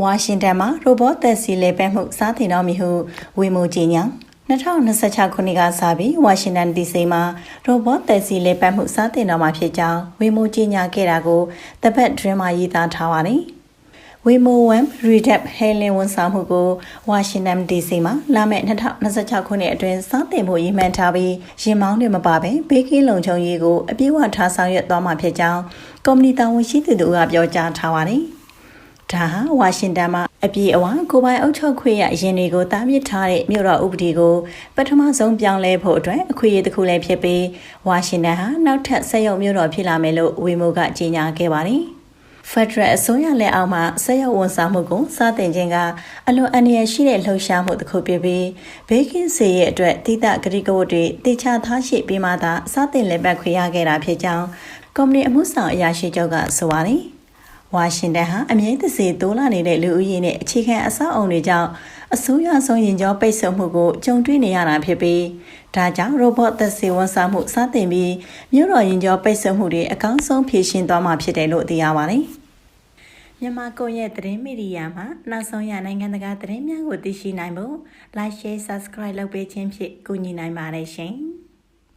ဝါရှင်တန်မှာရိုဘော့သက်စီလေပဲမှုစားတင်တော်မူဟုဝေမိုကြီးညာ2026ခုနှစ်ကစပြီးဝါရှင်တန် DC မှာရိုဘော့သက်စီလေပတ်မှုစားတင်တော်မှာဖြစ်ကြောင်းဝေမိုကြီးညာခဲ့တာကိုတပတ်တွင်မှာရေးသားထားပါတယ်။ဝေမိုဝမ်ရီဒက်ဟဲလင်ဝန်ဆောင်မှုကိုဝါရှင်တန် DC မှာလာမယ့်2026ခုနှစ်အတွင်းစားတင်မှုရည်မှန်းထားပြီးရင်မောင်းတွေမပါဘဲဘေးကင်းလုံခြုံရေးကိုအပြည့်အဝထားဆောင်ရွက်သွားမှာဖြစ်ကြောင်းကုမ္ပဏီတာဝန်ရှိသူတို့ကပြောကြားထားပါတယ်။ ဒါဟာဝါရှင်တန်မှာအပြေအဝကိုပိုင်အုပ်ချုပ်ခွင့်ရအရင်တွေကိုတားမြစ်ထားတဲ့မြို့တော်ဥပဒေကိုပထမဆုံးပြောင်းလဲဖို့အတွက်အခွင့်အရေးတစ်ခုလည်းဖြစ်ပြီးဝါရှင်တန်ဟာနောက်ထပ်ဆက်ရုံမြို့တော်ဖြစ်လာမယ်လို့ဝေမိုကကြေညာခဲ့ပါတယ်။ Federal အစိုးရလက်အောက်မှာဆက်ရောက်ဝန်ဆောင်မှုကိုစတင်ခြင်းကအလွန်အန္တရာယ်ရှိတဲ့လှုပ်ရှားမှုတစ်ခုဖြစ်ပြီးဘေးကင်းစေရဲ့အတွက်တိတဂရိကဝတ်တွေတေချာထားရှိပြီးမှသာစတင်လည်ပတ်ခွင့်ရခဲ့တာဖြစ်ကြောင်းကုမ္ပဏီအမှုဆောင်အရာရှိချုပ်ကဆိုပါတယ်။ ဝါရှင်တန်ဟာအမြဲတစေတိုးလာနေတဲ့လူဦးရေနဲ့အခြေခံအဆောက်အုံတွေကြောင့်အစိုးရဆုံးရင်ကျော်ပိတ်ဆို့မှုကိုကြုံတွေ့နေရတာဖြစ်ပြီးဒါကြောင့် robot သက်စေဝန်ဆောင်မှုစတင်ပြီးမြို့တော်ရင်ကျော်ပိတ်ဆို့မှုတွေအကောင်းဆုံးဖြေရှင်းသွားမှာဖြစ်တယ်လို့သိရပါတယ်။မြန်မာကွန်ရက်သတင်းမီဒီယာမှာနောက်ဆုံးရနိုင်ငံတကာသတင်းများကိုသိရှိနိုင်ဖို့ like share subscribe လုပ်ပေးခြင်းဖြင့်ကူညီနိုင်ပါတယ်ရှင်။